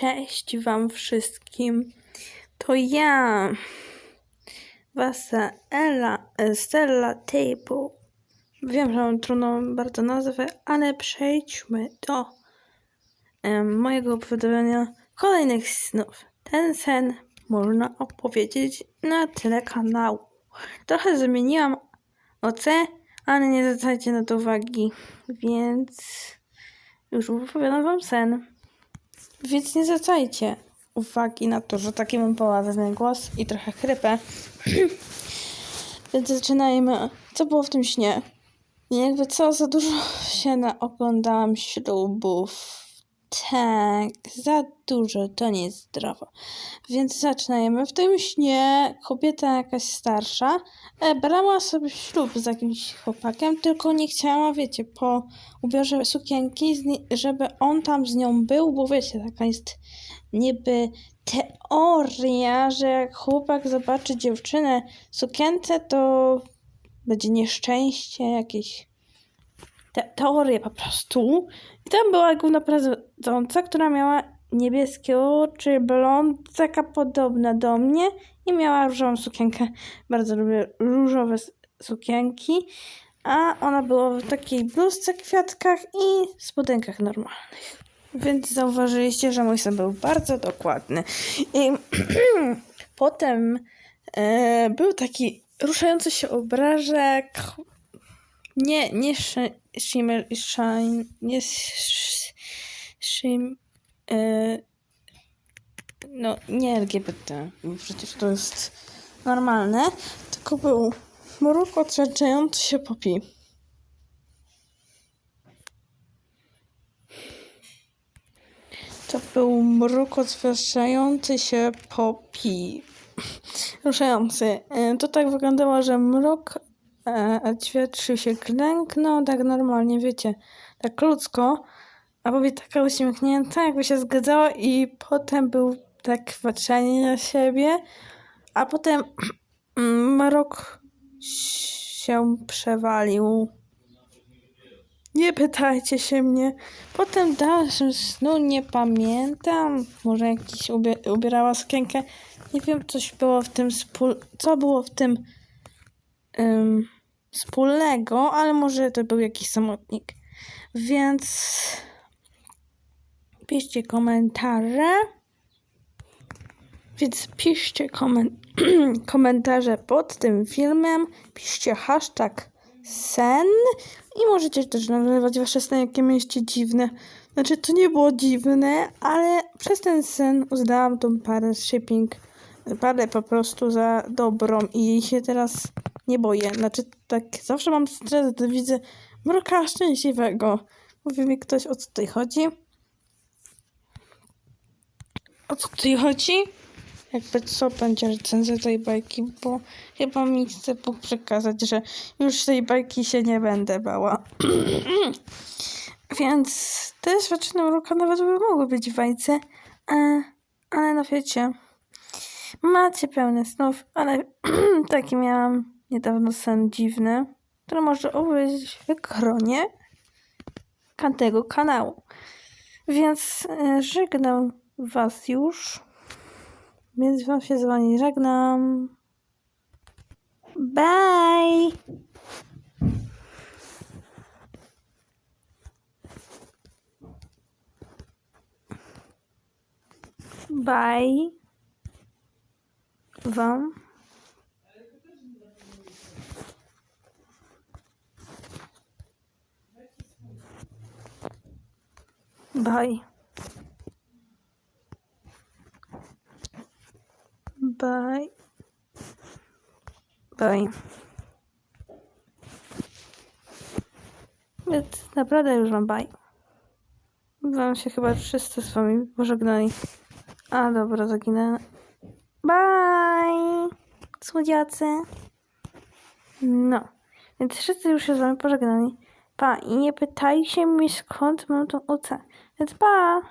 Cześć Wam wszystkim. To ja, Wasza Ella, e, Stella Table. Wiem, że mam trudną bardzo nazwę, ale przejdźmy do mojego opowiadania kolejnych snów. Ten sen można opowiedzieć na tyle kanału. Trochę zmieniłam OC, ale nie zwracajcie na to uwagi, więc już opowiadam Wam sen. Więc nie zwracajcie uwagi na to, że taki mam poważny głos i trochę chrypę. Więc zaczynajmy. Co było w tym śnie? Jakby co, za dużo się naoglądałam ślubów. Tak, za dużo, to nie jest zdrowo. Więc zaczynajmy. W tym śnie kobieta jakaś starsza e, brała sobie ślub z jakimś chłopakiem, tylko nie chciała, wiecie, po ubiorze sukienki, żeby on tam z nią był, bo wiecie, taka jest niby teoria, że jak chłopak zobaczy dziewczynę w sukience, to będzie nieszczęście jakieś te teorie po prostu. I tam była główna prowadząca, która miała niebieskie oczy, blond, taka podobna do mnie i miała różową sukienkę. Bardzo lubię różowe sukienki. A ona była w takiej bluzce, kwiatkach i spodenkach normalnych. Więc zauważyliście, że mój sen był bardzo dokładny. I potem e, był taki ruszający się obrazek. Nie, nie szy, shimmer, shine, nie sh, shim, e, no nie LGBT, przecież to jest normalne, tylko był mruk otaczający się popi. To był mruk odświeżający się popi. Ruszający. E, To tak wyglądało, że mrok e, odświetrzył się klęknął, tak normalnie, wiecie, tak ludzko, a powie taka uśmiechnięta, jakby się zgadzała i potem był tak patrzenie na siebie, a potem mrok się przewalił. Nie pytajcie się mnie. Potem dalszym snu nie pamiętam. Może jakiś ubie- ubierała sukienkę. Nie wiem, coś było w tym spól... Co było w tym ym, wspólnego, ale może to był jakiś samotnik. Więc piszcie komentarze. Więc piszcie komen- komentarze pod tym filmem. Piszcie hashtag sen i możecie też nazywać wasze sny, jakie mieliście dziwne. Znaczy, to nie było dziwne, ale przez ten sen uznałam tą parę shipping, parę po prostu za dobrą i jej się teraz nie boję. Znaczy, tak zawsze mam stres, gdy widzę mroka szczęśliwego. Mówi mi ktoś, o co tutaj chodzi? O co tutaj chodzi? Jakby co będzie recenzja tej bajki, bo chyba mi chce Bóg przekazać, że już tej bajki się nie będę bała. Więc te doświadczenia uroka nawet by mogły być w bajce, ale no wiecie, macie pełne snów, ale taki miałam niedawno sen dziwny, który może obejrzeć w ekronie tego kanału. Więc e, żegnam was już. Więc wam się z wami żegnam. Bye! Bye. Wam. Bye. Bye. Bye. Więc naprawdę już wam bye. Wam się chyba wszyscy z wami pożegnali. A dobra, zaginę. Bye! Słodziacy. No. Więc wszyscy już się z wami pożegnali. Pa. I nie pytajcie mnie skąd mam tą ucę. Więc pa!